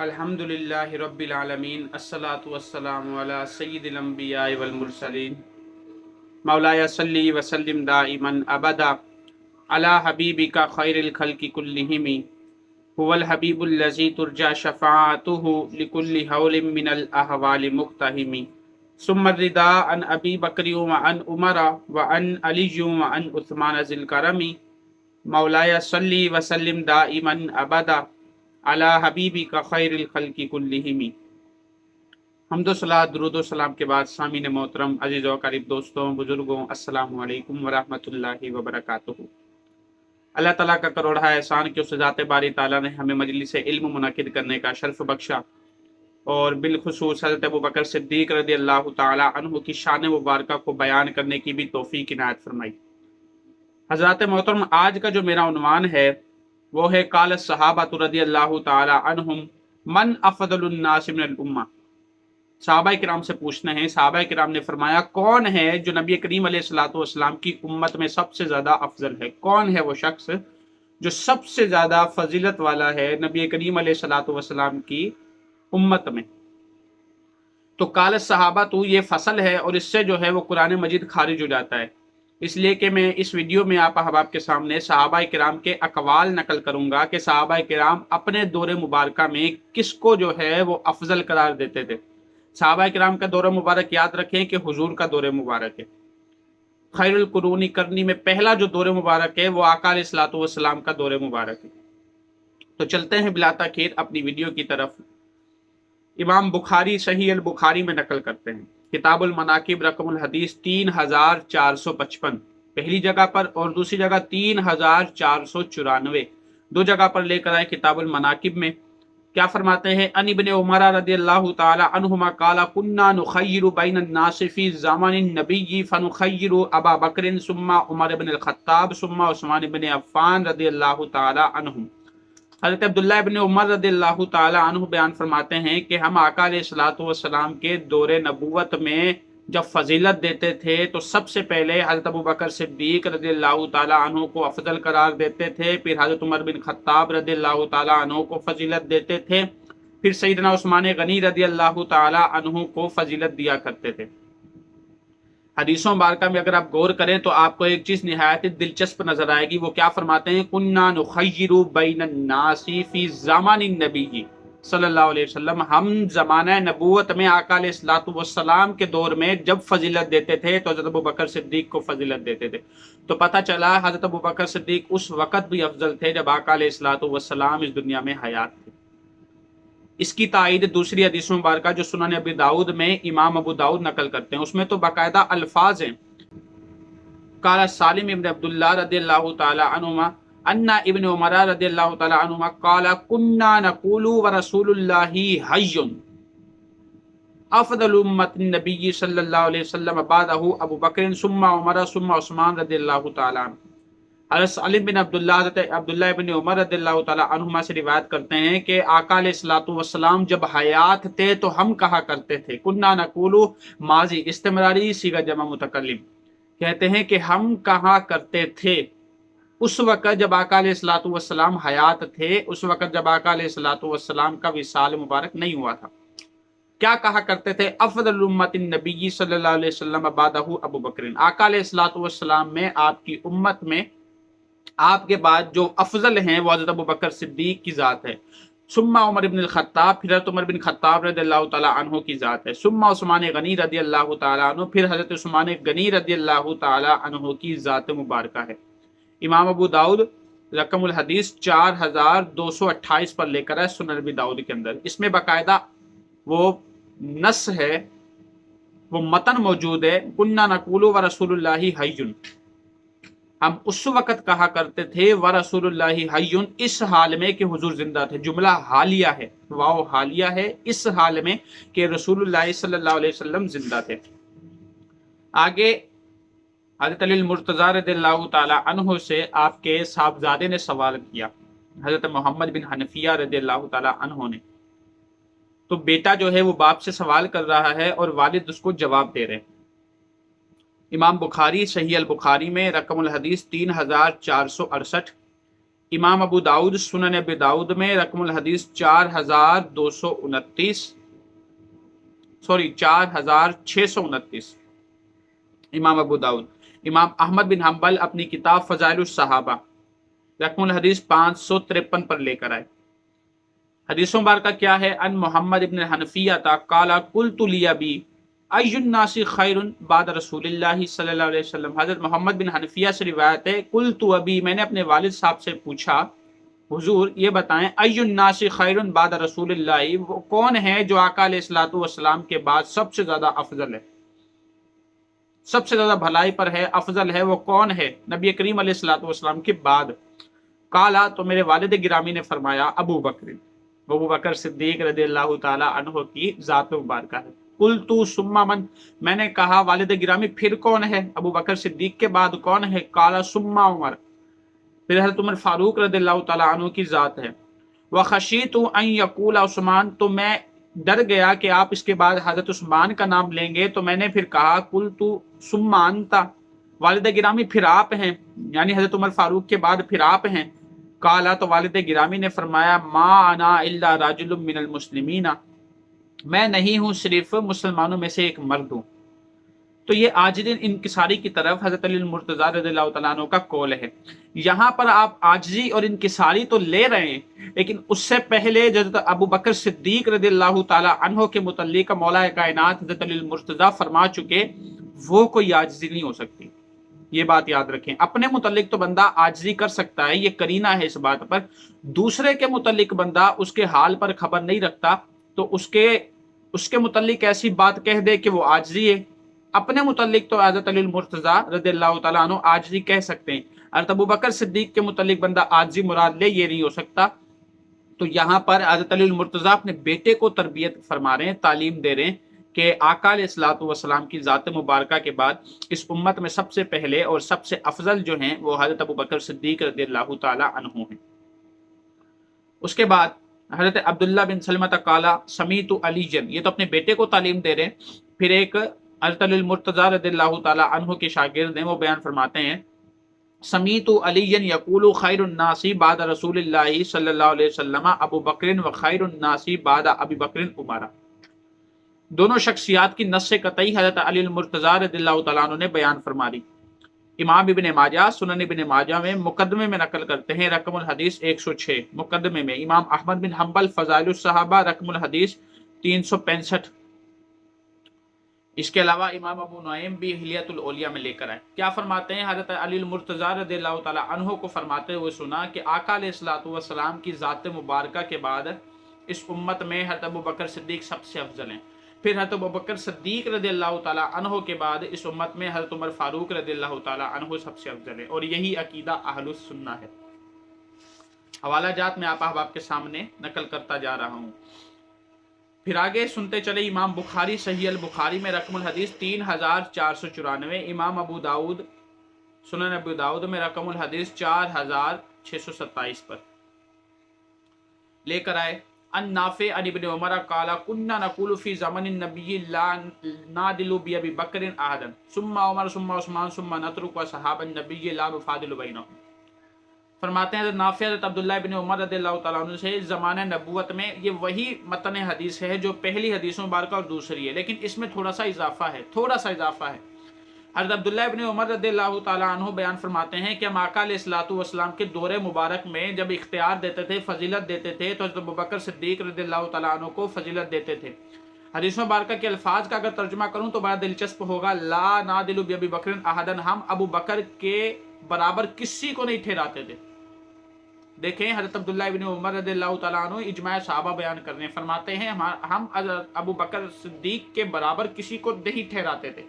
الحمد للہ رب العالمین الصلاۃ والسلام علی سید الانبیاء والمرسلین. مولایا صلی وسلم دائما ابدا. علی حبیبک خیر الخلق کلہم. هو الحبیب الذی ترجى شفاعته لكل حول من الاحوال مقتحم ثم الرداء عن ابی بکر وعن عمر وعن علی وعن عثمان ذی الکرم. مولایا صلی وسلم دائما ابدا. علی حبیبی کا خیر الخلق کلہمی حمد و صلاح درود و سلام کے بعد سامین محترم عزیز و قریب دوستوں، بزرگوں، السلام علیکم ورحمۃ اللہ وبرکاتہ۔ اللہ تعالیٰ کا کروڑا احسان کہ اس ذات باری تعالیٰ نے ہمیں مجلس علم منعقد کرنے کا شرف بخشا اور بالخصوص حضرت ابو بکر صدیق رضی اللہ تعالیٰ عنہ کی شان مبارکہ کو بیان کرنے کی بھی توفیق عنایت فرمائی۔ حضرات محترم، آج کا جو میرا عنوان ہے وہ ہے کال صحابہ رضی اللہ تعالی عنہم، من افضل الناس من الامہ صحابہ کرام سے پوچھنا ہے، صحابہ کرام نے فرمایا، کون ہے جو نبی کریم علیہ السلاۃ والسلام کی امت میں سب سے زیادہ افضل ہے؟ کون ہے وہ شخص جو سب سے زیادہ فضیلت والا ہے نبی کریم علیہ السلاۃ والسلام کی امت میں؟ تو کال صحابہ تو یہ فصل ہے اور اس سے جو ہے وہ قرآن مجید خارج ہو جاتا ہے۔ اس لیے کہ میں اس ویڈیو میں آپ احباب کے سامنے صحابہ کرام کے اقوال نقل کروں گا کہ صحابہ کرام اپنے دور مبارکہ میں کس کو جو ہے وہ افضل قرار دیتے تھے۔ صحابہ کرام کا دور مبارک یاد رکھیں کہ حضور کا دور مبارک ہے۔ خیر القرونی کرنی میں پہلا جو دور مبارک ہے وہ آقا علیہ السلاۃ والسلام کا دور مبارک ہے۔ تو چلتے ہیں بلاتا کھیر اپنی ویڈیو کی طرف۔ امام بخاری صحیح البخاری میں نقل کرتے ہیں۔ کتاب المناقب رقم الحدیث تین ہزار چار سو پچپن۔ پہلی جگہ پر اور دوسری جگہ تین ہزار چار سو چورانوے۔ دو جگہ پر لے کر آئے کتاب المناقب میں۔ کیا فرماتے ہیں؟ ان ابن عمرہ رضی اللہ تعالی عنہما قالا کننا نخیر بین الناس فی زمان النبی فنخیر ابا بکر ثم عمر بن الخطاب ثم عثمان بن عفان رضی اللہ تعالی عنہم۔ حضرت عبداللہ ابن عمر رضی اللہ تعالی عنہ بیان فرماتے ہیں کہ ہم آقا علیہ السلاۃ والسلام کے دور نبوت میں جب فضیلت دیتے تھے تو سب سے پہلے حضرت ابو بکر صدیق رضی اللہ تعالیٰ عنہ کو افضل قرار دیتے تھے، پھر حضرت عمر بن خطاب رضی اللہ تعالیٰ عنہ کو فضیلت دیتے تھے، پھر سیدنا عثمان غنی رضی اللہ تعالیٰ عنہ کو فضیلت دیا کرتے تھے۔ حدیثوں بارکہ میں اگر آپ غور کریں تو آپ کو ایک چیز نہایت دلچسپ نظر آئے گی، وہ کیا فرماتے ہیں؟ کننا نخیر بین الناس فی زمان النبی صلی اللہ علیہ وسلم۔ ہم زمانہ نبوت میں آقا علیہ السلاۃ والسلام کے دور میں جب فضیلت دیتے تھے تو حضرت ابو بکر صدیق کو فضیلت دیتے تھے۔ تو پتہ چلا حضرت ابو بکر صدیق اس وقت بھی افضل تھے جب آقا علیہ السلاۃ والسلام اس دنیا میں حیات اس کی تائید دوسری حدیث مبارکہ جو سنن ابی داود میں امام ابو داود نقل کرتے ہیں۔ اس میں تو باقاعدہ الفاظ ہیں۔ قال سالم ابن عبداللہ رضی اللہ تعالی عنہما، ان ابن عمر رضی اللہ تعالی عنہما قال كنا نقول ورسول اللہ حی افضل امت النبی صلی اللہ علیہ وسلم بعدہ ابو بکر، ثم عمر، ثم عثمان رضی اللہ تعالی عنہ۔ حضرت بن عبداللہ، حضرت عبداللہ بن عمر رضی اللہ تعالی عنہما سے روایت کرتے ہیں کہ آقا علیہ الصلوۃ والسلام جب حیات تھے تو ہم کہا کرتے تھے کننا نقول ماضی استمراری سیگا جمع متکلم کہتے ہیں کہ ہم کہا کرتے تھے۔ اس وقت جب آقا علیہ السلاۃ والسلام حیات تھے، اس وقت جب آقا علیہ السلاۃ والسلام کا وصال مبارک نہیں ہوا تھا۔ کیا کہا کرتے تھے؟ افضل امت النبی صلی اللہ علیہ وسلم بعدہ ابو بکر آقا علیہ السلاۃ والسلام میں آپ کی امت میں آپ کے بعد جو افضل ہیں وہ حضرت ابو بکر صدیق کی ذات ہے سما عمر بن الخطاب، پھر حضرت عمر بن خطاب رضی اللہ تعالیٰ عنہ کی ذات ہے سما عثمان غنی رضی اللہ تعالیٰ عنہ، پھر حضرت عثمان غنی رضی اللہ تعالیٰ عنہ کی ذات مبارکہ ہے۔ امام ابو داود رقم الحدیث چار ہزار دو سو اٹھائیس پر لے کر ہے سنن ابی داود کے اندر۔ اس میں باقاعدہ وہ نس ہے، وہ متن موجود ہے، کننا نقول و رسول اللہ حیون ہم اس وقت کہا کرتے تھے و رسول اللہ حیون، اس حال میں کہ حضور زندہ تھے۔ جملہ حالیہ ہے واؤ حالیہ ہے، اس حال میں کہ رسول اللہ صلی اللہ علیہ وسلم زندہ تھے۔ آگے حضرت علی المرتضی رضی اللہ تعالی عنہ سے آپ کے صاحبزادے نے سوال کیا۔ حضرت محمد بن حنفیہ رضی اللہ تعالی عنہ نے۔ تو بیٹا جو ہے وہ باپ سے سوال کر رہا ہے اور والد اس کو جواب دے رہے ہیں۔ امام بخاری، صحیح البخاری میں رقم الحدیث تین ہزار چار سو اڑسٹھ، امام ابو داود سنن ابی داود میں رقم الحدیث چار ہزار دو سو انتیس، سوری، چار ہزار چھ سو انتیس۔ امام ابو داود امام احمد بن حنبل اپنی کتاب فضائل الصحابہ، رقم الحدیث پانچ سو ترپن پر لے کر آئے۔ حدیثوں بار کا کیا ہے؟ ان محمد ابن حنفیہ تا کالا کل تلیا بی الناس خیر بعد رسول اللہ صلی اللہ علیہ وسلم۔ حضرت محمد بن حنفیہ سے روایت ہے کل تو ابی، میں نے اپنے والد صاحب سے پوچھا، حضور یہ بتائیں ای الناس خیر بعد رسول اللہ، وہ کون ہے جو آقا علیہ الصلوۃ والسلام کے بعد سب سے زیادہ افضل ہے؟ سب سے زیادہ بھلائی پر ہے، افضل ہے، وہ کون ہے نبی کریم علیہ الصلوۃ والسلام کے بعد؟ کالا تو میرے والد گرامی نے فرمایا، ابو بکر۔ ابو بکر صدیق رضی اللہ تعالی عنہ کی ذات مبارکہ ہے۔ کل تو سما من، میں نے کہا، والد گرامی پھر کون ہے؟ ابو بکر صدیق کے بعد کون ہے؟ کالا سما عمر۔ پھر حضرت عمر فاروق رضی اللہ تعالیٰ عنہ کی ذات ہے۔ وہ خشی تو یقول عثمان، تو میں ڈر گیا کہ آپ اس کے بعد حضرت عثمان کا نام لیں گے۔ تو میں نے پھر کہا کل تو سمان والد گرامی پھر آپ ہیں۔ یعنی حضرت عمر فاروق کے بعد پھر آپ ہیں۔ کالا تو والد گرامی نے فرمایا، ما انا الا راجل من المسلمین میں نہیں ہوں صرف مسلمانوں میں سے ایک مرد ہوں۔ تو یہ آجدین انکساری کی طرف حضرت علی المرتضی رضی اللہ تعالیٰ عنہ کا کول ہے۔ یہاں پر آپ آجزی اور انکساری تو لے رہے ہیں، لیکن اس سے پہلے حضرت ابو بکر صدیق رضی اللہ تعالیٰ عنہ کے متعلق مولا کائنات حضرت علی المرتضی فرما چکے، وہ کوئی آجزی نہیں ہو سکتی۔ یہ بات یاد رکھیں۔ اپنے متعلق تو بندہ آجزی کر سکتا ہے، یہ کرینہ ہے اس بات پر۔ دوسرے کے متعلق بندہ اس کے حال پر خبر نہیں رکھتا، تو اس کے اس کے متعلق ایسی بات کہہ دے کہ وہ آجزی ہے۔ اپنے متعلق تو حضرت علی المرتضی رضی اللہ تعالیٰ عنہ آجزی کہہ سکتے ہیں۔ حضرت ابو بکر صدیق کے متعلق بندہ آجزی مراد لے، یہ نہیں ہو سکتا۔ تو یہاں پر حضرت علی المرتضی اپنے بیٹے کو تربیت فرما رہے ہیں، تعلیم دے رہے ہیں کہ آقا علیہ السلاۃ والسلام کی ذات مبارکہ کے بعد اس امت میں سب سے پہلے اور سب سے افضل جو ہیں وہ حضرت ابو بکر صدیق رضی اللہ تعالیٰ عنہ ہیں۔ اس کے بعد حضرت عبداللہ بن سلمت کالا سمیت علی جن، یہ تو اپنے بیٹے کو تعلیم دے رہے ہیں۔ پھر ایک حضرت المرتضی رضی اللہ تعالیٰ عنہ کے شاگرد ہیں، وہ بیان فرماتے ہیں۔ سمیت علی یقول خیر الناسی بعد رسول اللہ صلی اللہ علیہ وسلم، ابو بکر و خیر الناسی بعد ابی بکر عمارہ دونوں شخصیات کی نس قطعی حضرت علی المرتضی رضی اللہ تعالیٰ عنہ نے بیان فرما دی۔ امام ابن ماجہ، سنن ابن ماجہ میں مقدمے میں نقل کرتے ہیں رقم الحدیث 106 مقدمے میں امام احمد بن حنبل فضائل الصحابہ رقم الحدیث 365 اس کے علاوہ امام ابو نعیم بھی حلیت الاولیاء میں لے کر آئے۔ کیا فرماتے ہیں؟ حضرت علی المرتضی رضی اللہ تعالیٰ عنہ کو فرماتے ہوئے سنا کہ آقا علیہ الصلوۃ والسلام کی ذات مبارکہ کے بعد اس امت میں حضرت ابو بکر صدیق سب سے افضل ہیں۔ پھر حضرت ابو بکر صدیق رضی اللہ تعالیٰ عنہ کے بعد اس امت میں حضرت عمر فاروق رضی اللہ تعالیٰ عنہ سب سے افضل ہے اور یہی عقیدہ اہل السنہ ہے۔ حوالہ جات میں آپ احباب کے سامنے نقل کرتا جا رہا ہوں۔ پھر آگے سنتے چلے امام بخاری صحیح البخاری میں رقم الحدیث تین ہزار چار سو چورانوے، امام ابو داود سنن ابو داود میں رقم الحدیث چار ہزار چھ سو ستائیس پر۔ لے کر آئے۔ ان نافع ان ابن عمر قال، كنا نقول في زمن النبي لا نادل بابي بکر احدا ثم عمر، ثم عثمان، ثم نترك وصحاب النبي لا نفاضل بينهم. فرماتے ہیں نافع، حضرت عبداللہ ابن عمر رضی اللہ تعالیٰ عنہ سے زمانہ نبوت میں یہ وہی متن حدیث ہے جو پہلی حدیثوں مبارکہ اور دوسری ہے، لیکن اس میں تھوڑا سا اضافہ ہے، تھوڑا سا اضافہ ہے۔ حضرت عبداللہ ابن عمر رضی اللہ تعالیٰ عنہ بیان فرماتے ہیں کہ ہم آقا علیہ السلاۃ والسلام کے دور مبارک میں جب اختیار دیتے تھے، فضیلت دیتے تھے، تو حضرت بکر صدیق رضی اللہ تعالیٰ عنہ کو فضیلت دیتے تھے۔ حدیث مبارکہ کے الفاظ کا اگر ترجمہ کروں تو بڑا دلچسپ ہوگا۔ لا نادل بی بکر احدن، ہم ابو بکر کے برابر کسی کو نہیں ٹھہراتے تھے۔ دیکھیں، حضرت عبداللہ ابن عمر رضی اللہ تعالیٰ عنہ اجماع صحابہ بیان کرنے فرماتے ہیں، ہم حضرت ابو بکر صدیق کے برابر کسی کو نہیں ٹھہراتے تھے۔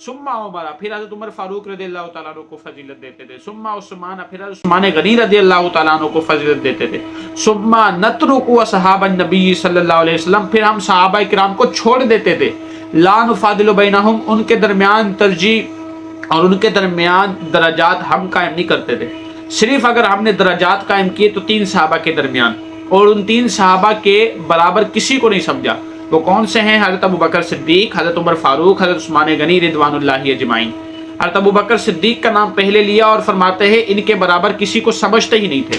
سما عمرہ پھر حضرت عمر فاروق رضی اللہ تعالیٰ عنہ کو فضیلت دیتے تھے سما عثمان پھر حضرت عثمان غنی رضی اللہ تعالیٰ عنہ کو فضیلت دیتے تھے سما نترک و صحابہ نبی صلی اللہ علیہ وسلم پھر ہم صحابہ کرام کو چھوڑ دیتے تھے لا نفاضل بینہم ان کے درمیان ترجیح اور ان کے درمیان درجات ہم قائم نہیں کرتے تھے صرف اگر ہم نے درجات قائم کیے تو تین صحابہ کے درمیان اور ان تین صحابہ کے برابر کسی کو نہیں سمجھا وہ کون سے ہیں؟ حضرت ابو بکر صدیق، حضرت عمر فاروق، حضرت عثمان غنی رضوان اللہ اجمعین۔ حضرت ابو بکر صدیق کا نام پہلے لیا اور فرماتے ہیں ان کے برابر کسی کو سمجھتے ہی نہیں تھے۔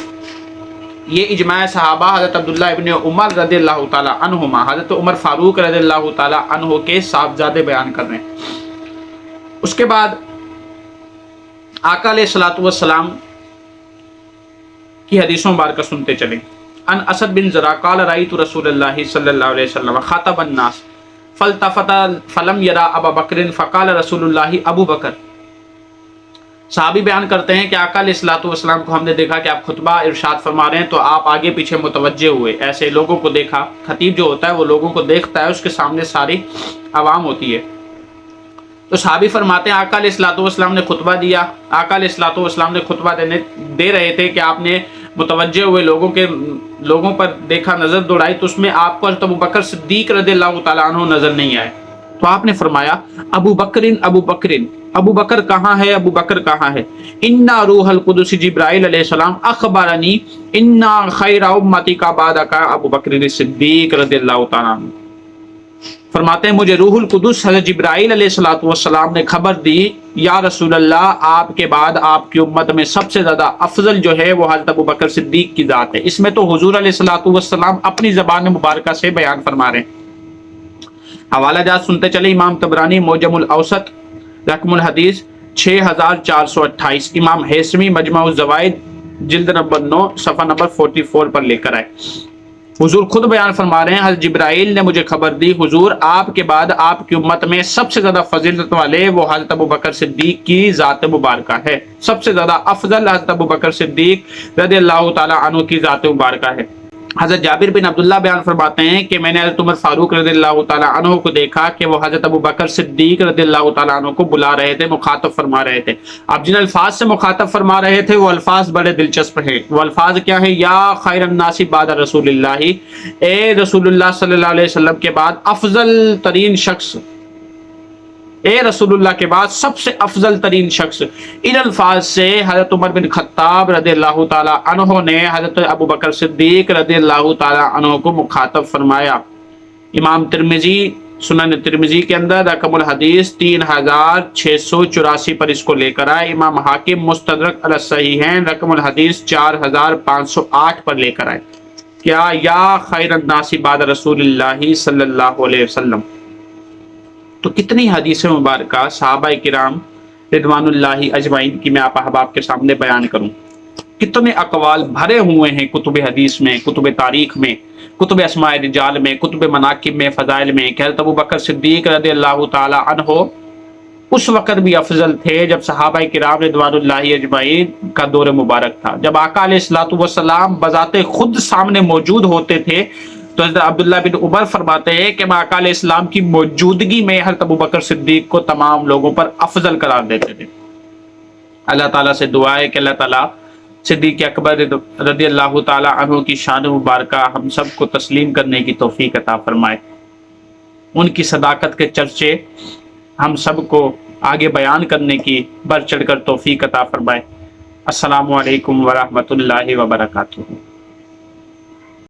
یہ اجماع صحابہ حضرت عبداللہ ابن عمر رضی اللہ تعالیٰ عنہما، حضرت عمر فاروق رضی اللہ تعالیٰ عنہ کے صاحبزادے بیان کر رہے ہیں۔ اس کے بعد آقا علیہ السلاۃ والسلام کی حدیثوں مبارکہ سنتے چلیں۔ ان اسد بن ذرا قال رأيت رسول اللہ صلی اللہ علیہ وسلم خاطب الناس فلتفت فلم یرا ابا بکر فقال رسول اللہ ابو بکر۔ صحابی بیان کرتے ہیں کہ آقا علیہ السلاۃ والسلام کو ہم نے دیکھا کہ آپ خطبہ ارشاد فرما رہے ہیں تو آپ آگے پیچھے متوجہ ہوئے۔ ایسے لوگوں کو دیکھا، خطیب جو ہوتا ہے وہ لوگوں کو دیکھتا ہے، اس کے سامنے ساری عوام ہوتی ہے۔ تو صحابی فرماتے ہیں، آقا علیہ السلاۃ والسلام نے خطبہ دیا۔ آقا علیہ السلاۃ والسلام نے خطبہ دینے دے رہے تھے کہ آپ نے متوجہ ہوئے لوگوں کے لوگوں پر دیکھا نظر دوڑائی تو اس میں آپ کو ابو بکر صدیق رضی اللہ تعالیٰ عنہ نظر نہیں آئے۔ تو آپ نے فرمایا، ابو بکرین ابو بکرین ابو بکر کہاں ہے، ابو بکر کہاں ہے؟ انا روح القدس جبرائیل علیہ السلام اخبارنی انا خیر امتی کا بعد کا ابو بکر صدیق رضی اللہ تعالیٰ عنہ۔ فرماتے ہیں، مجھے روح القدس حضرت جبرائیل علیہ السلاۃ والسلام نے خبر دی، یا رسول اللہ، آپ کے بعد آپ کی امت میں سب سے زیادہ افضل جو ہے، وہ حضرت ابو بکر صدیق کی ذات ہے۔ اس میں تو حضور علیہ السلاۃ والسلام اپنی زبان مبارکہ سے بیان فرما رہے ہیں۔ حوالہ جات سنتے چلے امام تبرانی موجم الاوسط، رقم الحدیث، چھ ہزار چار سو اٹھائیس۔ امام حیثمی، مجمع الزوائد، جلد نمبر نو، صفحہ نمبر فورٹی فور پر لے کر آئے۔ حضور خود بیان فرما رہے ہیں، حضرت جبرائیل نے مجھے خبر دی، حضور آپ کے بعد آپ کی امت میں سب سے زیادہ فضیلت والے وہ حضرت ابو بکر صدیق کی ذات مبارکہ ہے۔ سب سے زیادہ افضل حضرت ابو بکر صدیق رضی اللہ تعالیٰ عنہ کی ذات مبارکہ ہے۔ حضرت جابر بن عبداللہ بیان فرماتے ہیں کہ میں نے حضرت عمر فاروق رضی اللہ تعالیٰ عنہ کو دیکھا کہ وہ حضرت ابو بکر صدیق رضی اللہ تعالیٰ عنہ کو بلا رہے تھے، مخاطب فرما رہے تھے۔ اب جن الفاظ سے مخاطب فرما رہے تھے، وہ الفاظ بڑے دلچسپ ہیں۔ وہ الفاظ کیا ہیں؟ یا خیر الناس بعد رسول اللہ۔ اے رسول اللہ صلی اللہ علیہ وسلم کے بعد افضل ترین شخص اے رسول اللہ کے بعد سب سے افضل ترین شخص ان الفاظ سے حضرت عمر بن خطاب رضی اللہ تعالیٰ عنہ نے حضرت ابو بکر صدیق رضی اللہ تعالیٰ عنہ کو مخاطب فرمایا۔ امام ترمزی سنن ترمزی کے اندر رقم الحدیث تین ہزار چھ سو چوراسی پر اس کو لے کر آئے۔ امام حاکم مستدرک الصحیحین رقم الحدیث چار ہزار پانچ سو آٹھ پر لے کر آئے۔ کیا یا خیر الناسی بعد رسول اللہ صلی اللہ علیہ وسلم؟ تو کتنی حدیث مبارکہ صحابہ کرام رضوان اللہ اجمعین کی میں آپ احباب کے سامنے بیان کروں۔ کتنے اقوال بھرے ہوئے ہیں کتب حدیث میں، کتب تاریخ میں، کتب اسماء رجال میں، کتب مناقب میں، فضائل میں۔ کہ حضرت ابو بکر صدیق رضی اللہ تعالی عنہ اس وقت بھی افضل تھے جب صحابہ کرام رضوان اللہ اجمعین کا دور مبارک تھا۔ جب آقا علیہ السلاۃ والسلام بذات خود سامنے موجود ہوتے تھے تو حضرت عبداللہ بن عمر فرماتے ہیں کہ ماکا علیہ السلام کی موجودگی میں حضرت ابو بکر صدیق کو تمام لوگوں پر افضل قرار دیتے تھے۔ اللہ تعالیٰ سے دعا ہے کہ اللہ تعالیٰ صدیق اکبر رضی اللہ تعالیٰ عنہ کی شان مبارکہ ہم سب کو تسلیم کرنے کی توفیق عطا فرمائے۔ ان کی صداقت کے چرچے ہم سب کو آگے بیان کرنے کی بڑھ چڑھ کر توفیق عطا فرمائے۔ السلام علیکم ورحمۃ اللہ وبرکاتہ۔